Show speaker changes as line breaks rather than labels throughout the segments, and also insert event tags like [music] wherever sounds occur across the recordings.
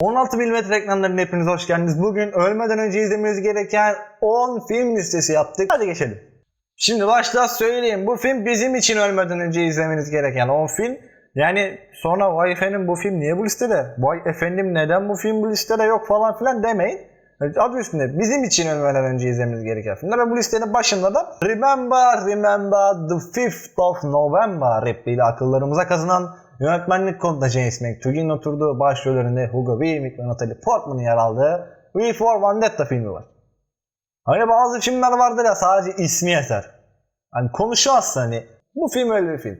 16 mm ekranlarına hepiniz hoş geldiniz. Bugün ölmeden önce izlemeniz gereken 10 film listesi yaptık. Hadi geçelim. Şimdi başta söyleyeyim. Bu film bizim için ölmeden önce izlemeniz gereken 10 film. Yani sonra vay efendim bu film niye bu listede? Vay efendim neden bu film bu listede yok falan filan demeyin. Adı üstünde bizim için ölmeden önce izlemeniz gereken filmler ve bu listenin başında da Remember, Remember the 5th of November repliğiyle akıllarımıza kazınan yönetmenlik konusunda James McTuigge'in oturduğu başrollerinde Hugo Weaving ve Natalie Portman'ın yer aldığı V for Vendetta filmi var. Hani bazı filmler vardır ya sadece ismi yeter. Hani konuşamazsın hani. Bu film öyle bir film.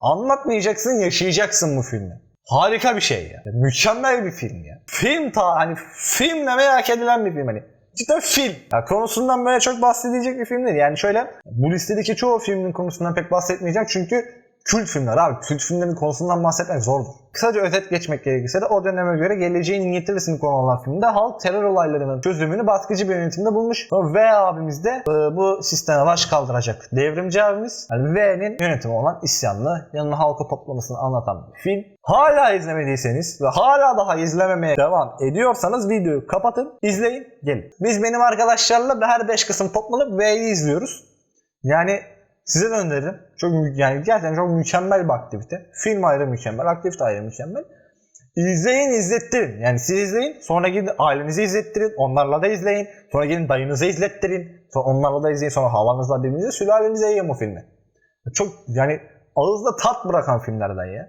Anlatmayacaksın, yaşayacaksın bu filmi. Harika bir şey ya. Mükemmel bir film ya. Film ta hani filmle merak edilen bir film hani. Cidden film. Ya konusundan böyle çok bahsedilecek bir film değil. Yani şöyle bu listedeki çoğu filmin konusundan pek bahsetmeyeceğim çünkü kült filmler abi. Kült filmlerin konusundan bahsetmek zordur. Kısaca özet geçmek gerekirse de o döneme göre geleceğin İngiltere'sini konu olan filmde halk terör olaylarının çözümünü baskıcı bir yönetimde bulmuş. V abimiz de e, bu sisteme baş kaldıracak devrimci abimiz. Yani V'nin yönetimi olan isyanlı yanına halkı toplamasını anlatan bir film. Hala izlemediyseniz ve hala daha izlememeye devam ediyorsanız videoyu kapatın, izleyin, gelin. Biz benim arkadaşlarla her 5 kısım toplanıp V'yi izliyoruz. Yani size de öneririm. Çok yani gerçekten çok mükemmel bir aktivite. Film ayrı mükemmel, aktivite ayrı mükemmel. İzleyin, izlettirin. Yani siz izleyin, sonra gidin ailenizi izlettirin, onlarla da izleyin. Sonra gidin dayınızı izlettirin, sonra onlarla da izleyin, sonra havanızla birbirinize, sülalenize yayın o filmi. Çok yani ağızda tat bırakan filmlerden ya.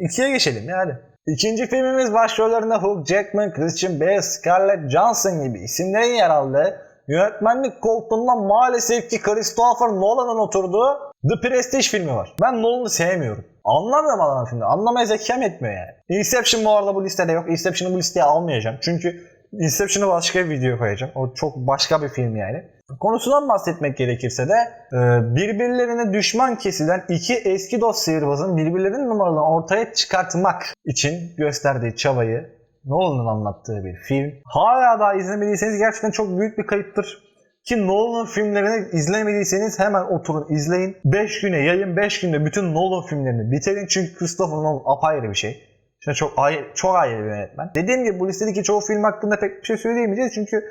İkiye geçelim yani. İkinci filmimiz başrollerinde Hugh Jackman, Christian Bale, Scarlett Johansson gibi isimlerin yer aldığı yönetmenlik koltuğunda maalesef ki Christopher Nolan'ın oturduğu The Prestige filmi var. Ben Nolan'ı sevmiyorum. Anlamıyorum adam filmde. Anlamaya zekam etmiyor yani. Inception bu arada bu listede yok. Inception'ı bu listeye almayacağım. Çünkü Inception'ı başka bir video koyacağım. O çok başka bir film yani. Konusundan bahsetmek gerekirse de e, birbirlerine düşman kesilen iki eski dost sihirbazın birbirlerinin numaralarını ortaya çıkartmak için gösterdiği çabayı Nolan'ın anlattığı bir film. Hala daha izlemediyseniz gerçekten çok büyük bir kayıptır. Ki Nolan filmlerini izlemediyseniz hemen oturun izleyin. 5 güne yayın 5 günde bütün Nolan filmlerini bitirin. Çünkü Christopher Nolan apayrı bir şey. İşte çok ayrı, çok ayrı bir yönetmen. Dediğim gibi bu listedeki çoğu film hakkında pek bir şey söyleyemeyeceğiz. Çünkü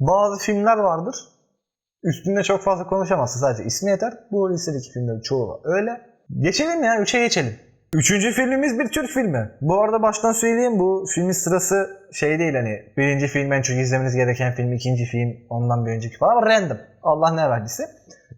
bazı filmler vardır. Üstünde çok fazla konuşamazsın. Sadece ismi yeter. Bu listedeki filmlerin çoğu öyle. Geçelim ya. Üçe geçelim. Üçüncü filmimiz bir Türk filmi. Bu arada baştan söyleyeyim bu filmin sırası şey değil hani birinci film en çok izlemeniz gereken film, ikinci film ondan bir önceki falan ama random. Allah ne verdiyse.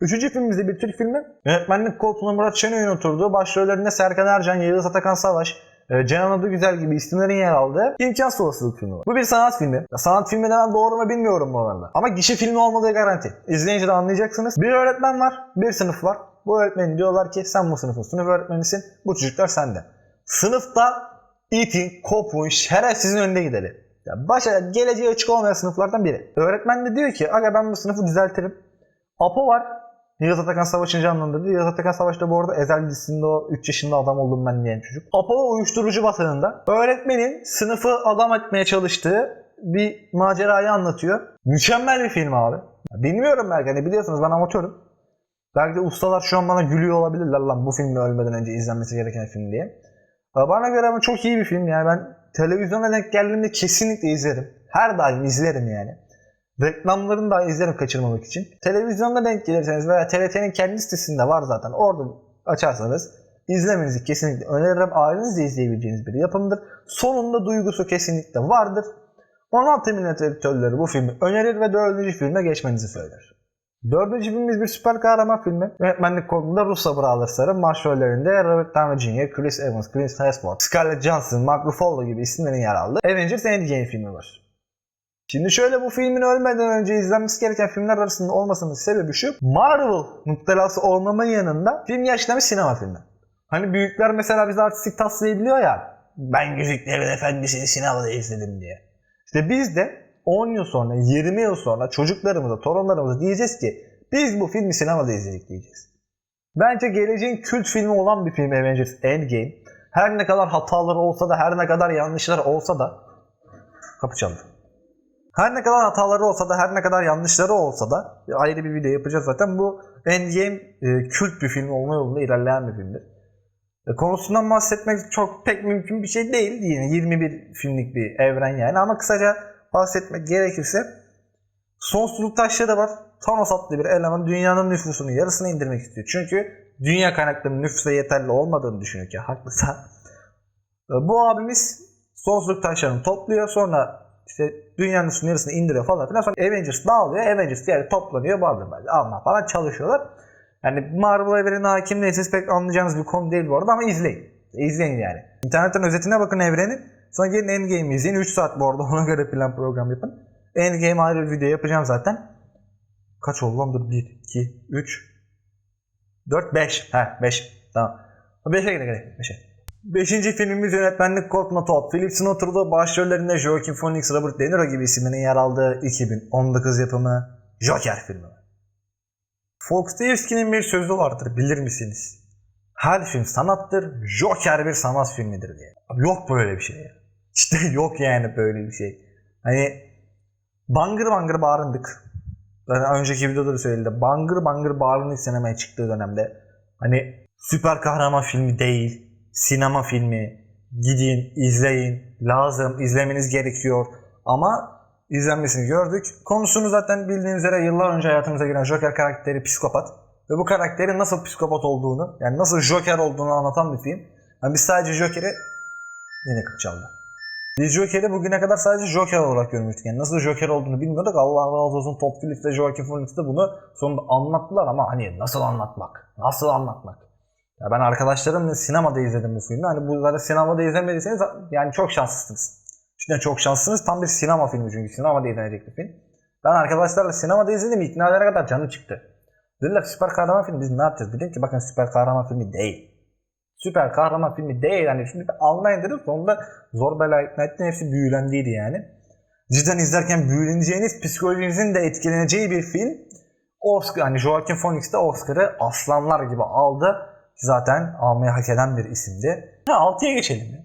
Üçüncü filmimiz de bir Türk filmi. Yönetmenlik koltuğuna Murat Şenöy'ün oturduğu başrollerinde Serkan Ercan, Yağız Atakan Savaş, e, Cenan Adı Güzel gibi isimlerin yer aldığı İmkansız Olasılık filmi var. Bu bir sanat filmi. Sanat filmi demem doğru mu bilmiyorum bu arada. Ama gişe filmi olmadığı garanti. İzleyince de anlayacaksınız. Bir öğretmen var, bir sınıf var. Bu öğretmen diyorlar ki sen bu sınıfın sınıf öğretmenisin, bu çocuklar sende. Sınıfta itin, kopun, şerefsizin önünde gideri. Ya başa geleceği açık olmayan sınıflardan biri. Öğretmen de diyor ki aga ben bu sınıfı düzeltirim. Apo var. Yağız Atakan Savaş'ın canlandırdığı. Yağız Atakan Savaş da bu arada Ezel dizisinde o 3 yaşında adam oldum ben diyen çocuk. Apo uyuşturucu batağında. Öğretmenin sınıfı adam etmeye çalıştığı bir macerayı anlatıyor. Mükemmel bir film abi. Bilmiyorum belki hani biliyorsunuz ben amatörüm. Belki de ustalar şu an bana gülüyor olabilirler lan bu filmi ölmeden önce izlenmesi gereken film diye. Bana göre ama çok iyi bir film yani ben televizyona denk geldiğimde kesinlikle izlerim. Her daim izlerim yani. Reklamlarını da izlerim kaçırmamak için. Televizyonda denk gelirseniz veya TRT'nin kendi sitesinde var zaten. Orada açarsanız izlemenizi kesinlikle öneririm. Ailenizle izleyebileceğiniz bir yapımdır. Sonunda duygusu kesinlikle vardır. 16 millet editörleri bu filmi önerir ve 4. filme geçmenizi söyler. Dördüncü filmimiz bir süper kahraman filmi. Yönetmenlik kolunda Russo Brothers'ların başrollerinde Robert Downey Jr., Chris Evans, Chris Hemsworth, Scarlett Johansson, Mark Ruffalo gibi isimlerin yer aldığı Avengers Endgame filmi var. Şimdi şöyle bu filmin ölmeden önce izlenmesi gereken filmler arasında olmasının sebebi şu. Marvel noktalası olmamın yanında film gerçekten bir sinema filmi. Hani büyükler mesela bizi artistik taslayabiliyor ya. Ben Yüzüklerin Efendisi'ni sinemada izledim diye. İşte biz de 10 yıl sonra, 20 yıl sonra çocuklarımıza, torunlarımıza diyeceğiz ki biz bu filmi sinemada izledik diyeceğiz. Bence geleceğin kült filmi olan bir film Avengers Endgame. Her ne kadar hataları olsa da, her ne kadar yanlışları olsa da kapı çaldı. Her ne kadar hataları olsa da, her ne kadar yanlışları olsa da ayrı bir video yapacağız zaten. Bu Endgame e, kült bir film olma yolunda ilerleyen bir filmdir. E, konusundan bahsetmek çok pek mümkün bir şey değil. Yine 21 filmlik bir evren yani ama kısaca bahsetmek gerekirse sonsuzluk taşları da var. Thanos adlı bir eleman dünyanın nüfusunun yarısını indirmek istiyor. Çünkü dünya kaynaklarının nüfusa yeterli olmadığını düşünüyor ki haklıysa. E, Bu abimiz sonsuzluk taşlarını topluyor sonra işte dünya nüfusunun yarısını indiriyor falan filan. Sonra Avengers dağılıyor. Avengers diğeri toplanıyor. Bazı böyle alma falan çalışıyorlar. Yani Marvel evrenine hakim değilseniz pek anlayacağınız bir konu değil bu arada ama izleyin. İzleyin yani. İnternetten özetine bakın evrenin. Sonra gelin Endgame'i izleyin. 3 saat bu arada ona göre plan program yapın. Endgame ayrı bir video yapacağım zaten. Kaç oldu lan? Dur 1, 2, 3, 4, 5. He 5. Tamam. 5'e gerek gerek. 5'e. Beşinci filmimiz yönetmenlik Courtney Todd. Philip Snowden'da başrollerinde Joaquin Phoenix, Robert De Niro gibi isimlerin yer aldığı 2019 yapımı Joker filmi. Dostoyevski'nin bir sözü vardır bilir misiniz? Her film sanattır, Joker bir sanat filmidir diye. Abi yok böyle bir şey ya. İşte [laughs] yok yani böyle bir şey. Hani bangır bangır bağırındık. Zaten önceki videoda da söyledim. Bangır bangır bağırındık sinemaya çıktığı dönemde. Hani süper kahraman filmi değil, sinema filmi. Gidin, izleyin. Lazım, izlemeniz gerekiyor. Ama izlenmesini gördük. Konusunu zaten bildiğiniz üzere yıllar önce hayatımıza giren Joker karakteri psikopat. Ve bu karakterin nasıl psikopat olduğunu, yani nasıl Joker olduğunu anlatan bir film. Yani biz sadece Joker'i... Yine kapı çaldı. Biz Joker'i bugüne kadar sadece Joker olarak görmüştük. Yani nasıl Joker olduğunu bilmiyorduk. Allah razı olsun Top Phillips ve Joaquin Phoenix de bunu sonunda anlattılar ama hani nasıl anlatmak? Nasıl anlatmak? Ya ben arkadaşlarımla sinemada izledim bu filmi. Hani bu zaten sinemada izlemediyseniz yani çok şanslısınız. Cidden çok şanslısınız. Tam bir sinema filmi çünkü. Sinemada izlenecek bir film. Ben arkadaşlarla sinemada izledim. ikna edene kadar canım çıktı. Dediler süper kahraman filmi biz ne yapacağız? Dedim ki bakın süper kahraman filmi değil. Süper kahraman filmi değil. Yani şimdi anlayın dedim. Sonunda zor bela ikna ettim. Hepsi büyülendiydi yani. Cidden izlerken büyüleneceğiniz, psikolojinizin de etkileneceği bir film. Oscar, hani Joaquin Phoenix de Oscar'ı aslanlar gibi aldı. Zaten almayı hak eden bir isimdi. Ha 6'ya geçelim ya.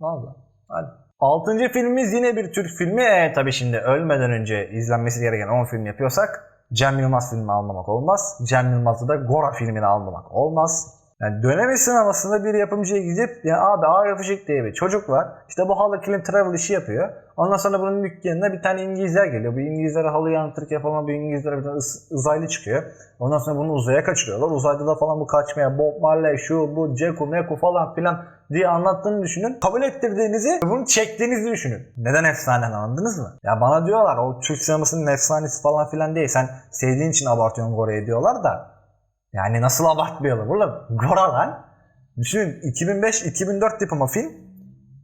Valla. Hadi. Altıncı filmimiz yine bir Türk filmi. E, tabii şimdi ölmeden önce izlenmesi gereken 10 film yapıyorsak Cem Yılmaz filmini almamak olmaz. Cem Yılmaz'ı da Gora filmini almamak olmaz. Yani dönemi sinemasında bir yapımcıya gidip ya abi Arif Işık diye bir çocuk var. İşte bu halı kilim travel işi yapıyor. Ondan sonra bunun dükkanına bir tane İngilizler geliyor. Bu İngilizlere halı yanıtırken falan bu İngilizlere bir tane uzaylı çıkıyor. Ondan sonra bunu uzaya kaçırıyorlar. Uzayda da falan bu kaçmaya Bob Marley şu bu Ceku Meku falan filan diye anlattığını düşünün. Kabul ettirdiğinizi bunu çektiğinizi düşünün. Neden efsane anladınız mı? Ya bana diyorlar o Türk sinemasının efsanesi falan filan değil. Sen sevdiğin için abartıyorsun Gore'yi diyorlar da. Yani nasıl abartmayalım oğlum? Gora lan. Düşünün 2005-2004 yapımı film.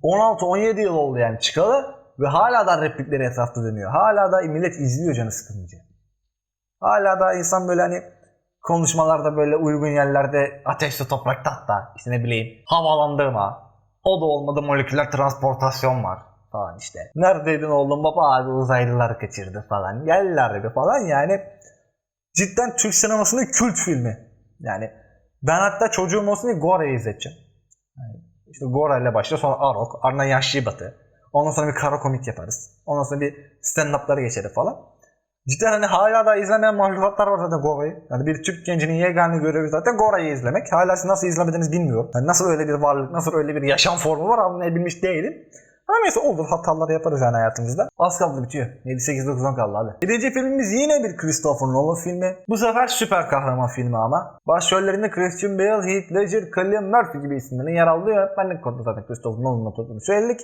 16-17 yıl oldu yani çıkalı ve hala da replikleri etrafta dönüyor. Hala da millet izliyor canı sıkılınca. Hala da insan böyle hani konuşmalarda böyle uygun yerlerde ateşli toprakta hatta işte ne bileyim havalandırma. O da olmadı moleküler transportasyon var falan işte. Neredeydin oğlum baba abi uzaylılar kaçırdı falan. Geldiler bir falan yani cidden Türk sinemasının kült filmi. Yani ben hatta çocuğum olsun diye Gora'yı izleteceğim. Yani işte Gora ile başlıyor sonra Arok, ardından Yaşlı Batı. Ondan sonra bir kara komik yaparız. Ondan sonra bir stand-up'lara geçeriz falan. Cidden hani hala da izlemeyen mahlukatlar var zaten Gora'yı. Yani bir Türk gencinin yegane görevi zaten Gora'yı izlemek. Hala siz nasıl izlemediğinizi bilmiyorum. Yani nasıl öyle bir varlık, nasıl öyle bir yaşam formu var anlayabilmiş değilim. Ama neyse olur hatalar yaparız yani hayatımızda. Az kaldı bitiyor. 7, 8, 9, 10 kaldı hadi. Birinci filmimiz yine bir Christopher Nolan filmi. Bu sefer süper kahraman filmi ama. Başrollerinde Christian Bale, Heath Ledger, Cillian Murphy gibi isimlerin yer aldığı yönetmenlik kodu zaten Christopher Nolan'ın tuttuğunu söyledik.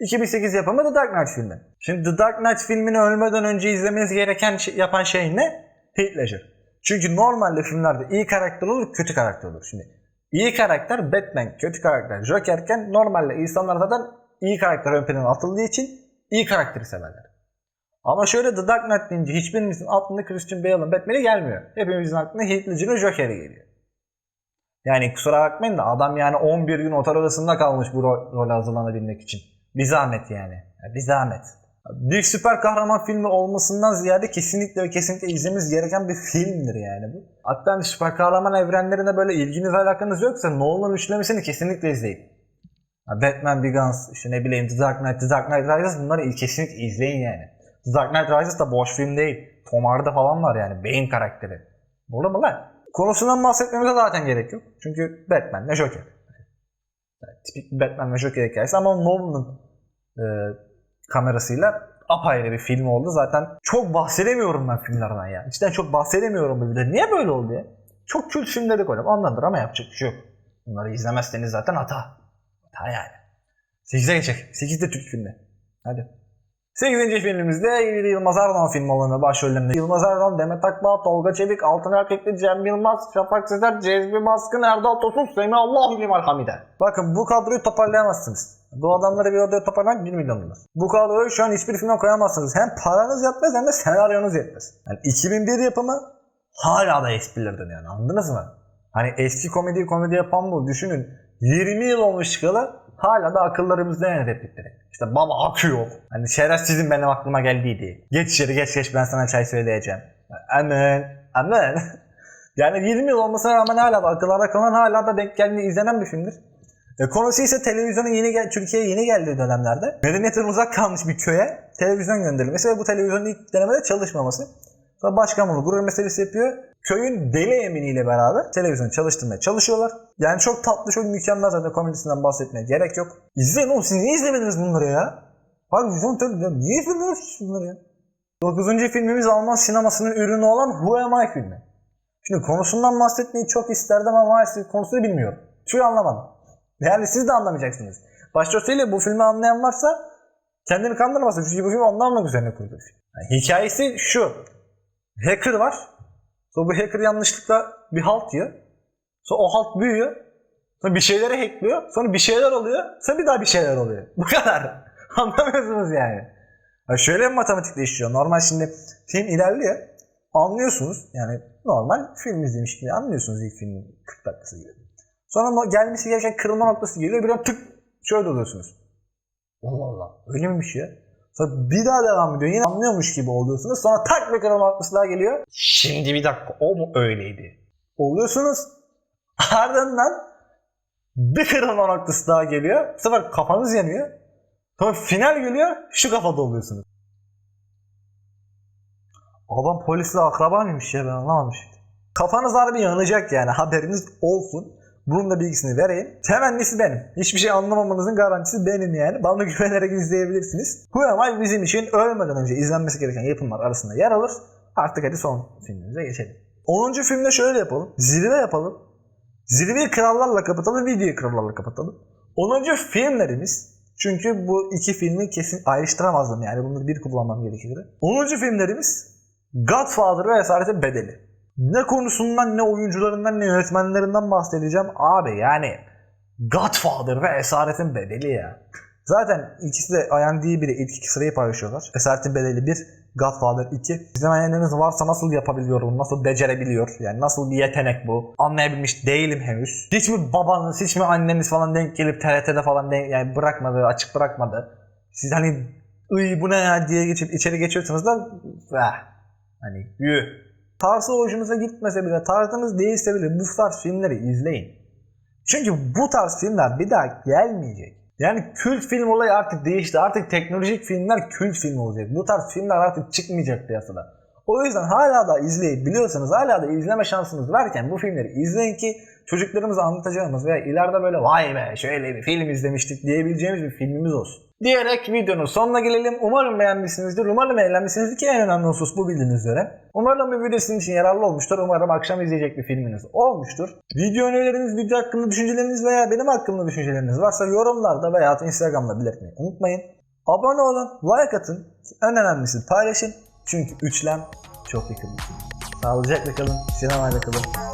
2008 yapımı The Dark Knight filmi. Şimdi The Dark Knight filmini ölmeden önce izlemeniz gereken şey, yapan şey ne? Heath Ledger. Çünkü normalde filmlerde iyi karakter olur, kötü karakter olur. Şimdi iyi karakter Batman, kötü karakter Joker'ken normalde insanlar zaten iyi karakter ön plana atıldığı için iyi karakteri severler. Ama şöyle The Dark Knight deyince hiçbirimizin aklına Christian Bale'ın Batman'i gelmiyor. Hepimizin aklına Heath Ledger'ın Joker'i geliyor. Yani kusura bakmayın da adam yani 11 gün otel odasında kalmış bu ro- role hazırlanabilmek için. Bir zahmet yani. Ya Bir zahmet. Bir süper kahraman filmi olmasından ziyade kesinlikle ve kesinlikle izlememiz gereken bir filmdir yani bu. Hatta hani süper kahraman evrenlerine böyle ilginiz alakanız yoksa Nolan üçlemesini kesinlikle izleyin. Batman Begins, işte ne bileyim The Dark Knight, The Dark Knight Rises bunları kesinlikle izleyin yani. The Dark Knight Rises da boş film değil. Tom Hardy falan var yani. Bane karakteri. Doğru mu lan? Konusundan bahsetmemize zaten gerek yok. Çünkü Batman ne Joker. Yani tipik Batman ve Joker hikayesi ama Nolan'ın e, kamerasıyla apayrı bir film oldu. Zaten çok bahsedemiyorum ben filmlerden ya. Cidden çok bahsedemiyorum videoda. Niye böyle oldu ya? Çok kült film dedik oğlum. Anladır ama yapacak bir şey yok. Bunları izlemezseniz zaten hata. Hata yani. 8'e geçecek. 8 de Türk filmi. Hadi. 8. filmimizde Yılmaz Erdoğan filmi olanı başrollerinde. Yılmaz Erdoğan, Demet Akbağ, Tolga Çevik, Altın Erkekli, Cem Yılmaz, Şafak Sezer, Cezmi Baskın, Erdal Tosun, Semih Allah Limal Hamide. Bakın bu kadroyu toparlayamazsınız. Bu adamları bir odaya toparlamak 1 milyon dolar. Bu kadroyu şu an hiçbir filme koyamazsınız. Hem paranız yetmez hem de senaryonuz yetmez. Yani 2001 yapımı hala da espriler dönüyor. yani, Anladınız mı? Hani eski komedi komedi yapan bu. Düşünün 20 yıl olmuş çıkalı hala da akıllarımızda yani replikleri. İşte baba akı yok. Hani şerefsizim benim aklıma geldiydi. Geç içeri geç geç ben sana çay söyleyeceğim. Amen. Amen. [laughs] yani 20 yıl olmasına rağmen hala da akıllarda kalan hala da denk geldiği izlenen bir filmdir. E, konusu ise televizyonun yeni gel Türkiye'ye yeni geldiği dönemlerde medeniyetten uzak kalmış bir köye televizyon gönderilmesi ve bu televizyonun ilk denemede çalışmaması. Sonra başkan bunu gurur meselesi yapıyor. Köyün deli eminiyle beraber televizyon çalıştırmaya çalışıyorlar. Yani çok tatlı, çok mükemmel zaten komedisinden bahsetmeye gerek yok. İzleyin oğlum siz niye izlemediniz bunları ya? Abi vizyon ya, niye izlemiyorsunuz bunları ya? 9. filmimiz Alman sinemasının ürünü olan Who Am I filmi. Şimdi konusundan bahsetmeyi çok isterdim ama maalesef konusunu bilmiyorum. Çünkü anlamadım. Yani siz de anlamayacaksınız. Başrolüyle bu filmi anlayan varsa kendini kandırmasın. Çünkü bu film anlamak üzerine kurulu bir film. Yani hikayesi şu. Hacker var. Sonra bu hacker yanlışlıkla bir halt yiyor. Sonra o halt büyüyor. Sonra bir şeyleri hackliyor. Sonra bir şeyler oluyor. Sonra bir daha bir şeyler oluyor. Bu kadar. [laughs] Anlamıyorsunuz yani. Ya şöyle bir matematikle işliyor. Normal şimdi film ilerliyor. Anlıyorsunuz. Yani normal film izlemiş gibi anlıyorsunuz ilk filmin 40 dakikası gibi. Sonra gelmesi gereken kırılma noktası geliyor. Bir an tık şöyle oluyorsunuz. Allah Allah. Öyle miymiş ya? Sonra bir daha devam ediyor. Yine anlıyormuş gibi oluyorsunuz. Sonra tak bir kırılma noktası daha geliyor. Şimdi bir dakika o mu öyleydi? Oluyorsunuz. [laughs] Ardından bir kırılma noktası daha geliyor. Bu sefer kafanız yanıyor. Sonra final geliyor. Şu kafada oluyorsunuz. Adam polisle akraba mıymış ya ben anlamadım şimdi. Kafanız harbi yanacak yani haberiniz olsun. Bunun da bilgisini vereyim. Temennisi benim. Hiçbir şey anlamamanızın garantisi benim yani. Bana [laughs] güvenerek izleyebilirsiniz. I bizim için ölmeden önce izlenmesi gereken yapımlar arasında yer alır. Artık hadi son filmimize geçelim. 10. filmde şöyle yapalım. Zirve yapalım. Zirveyi krallarla kapatalım, videoyu krallarla kapatalım. 10. filmlerimiz çünkü bu iki filmi kesin ayrıştıramazdım yani bunları bir kullanmam gerekirdi. 10. filmlerimiz Godfather ve Esaretin Bedeli. Ne konusundan ne oyuncularından ne yönetmenlerinden bahsedeceğim abi yani Godfather ve Esaretin Bedeli ya. Zaten ikisi de IMDb'de ilk iki sırayı paylaşıyorlar. Esaretin Bedeli 1, Godfather 2. İzlemeyenleriniz varsa nasıl yapabiliyor bunu, nasıl becerebiliyor, yani nasıl bir yetenek bu anlayabilmiş değilim henüz. Hiç mi babanız, hiç mi anneniz falan denk gelip TRT'de falan denk, yani bırakmadı, açık bırakmadı. Siz hani ıy bu ne ya diye geçip içeri geçiyorsunuz da eh, hani yuh. Tarzı hoşunuza gitmese bile, tarzınız değilse bile bu tarz filmleri izleyin. Çünkü bu tarz filmler bir daha gelmeyecek. Yani kült film olayı artık değişti. Artık teknolojik filmler kült film olacak. Bu tarz filmler artık çıkmayacak piyasada. O yüzden hala da izleyip biliyorsanız hala da izleme şansınız varken bu filmleri izleyin ki çocuklarımıza anlatacağımız veya ileride böyle vay be şöyle bir film izlemiştik diyebileceğimiz bir filmimiz olsun. Diyerek videonun sonuna gelelim. Umarım beğenmişsinizdir. Umarım eğlenmişsinizdir ki en önemli husus bu bildiğiniz üzere. Umarım bu video sizin için yararlı olmuştur. Umarım akşam izleyecek bir filminiz olmuştur. Video önerileriniz, video hakkında düşünceleriniz veya benim hakkımda düşünceleriniz varsa yorumlarda veya Instagram'da belirtmeyi unutmayın. Abone olun, like atın. En önemlisi paylaşın. Çünkü üçlem çok yakın. Sağlıcakla kalın, sinemayla kalın.